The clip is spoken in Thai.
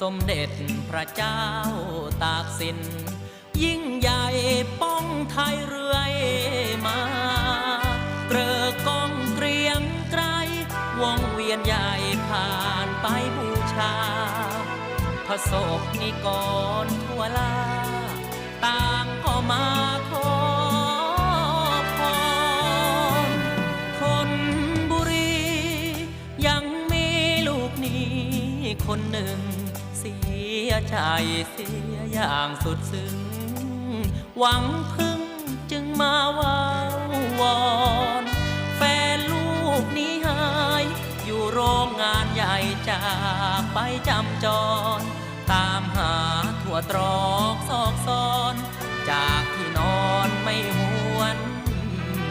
สมเด็จพระเจ้าตากสิน ยิ่งใหญ่ป้องไทยเรื่อยมาเกรอกองเกรียงไกรวงเวียนใหญ่ผ่านไปบูชาพระศกนิกรทั่วลา ต่างก็มาขอพรคนบุรียังมีลูกหนี้ คนหนึ่ง เสียใจเสียอย่างสุดซึ้ง หวังพึ่งจึงมาวาวอนแฟนลูกหนี้หาย อยู่โรงงานใหญ่จากไปจำจร ตามหาทั่วตรอกซอกซอน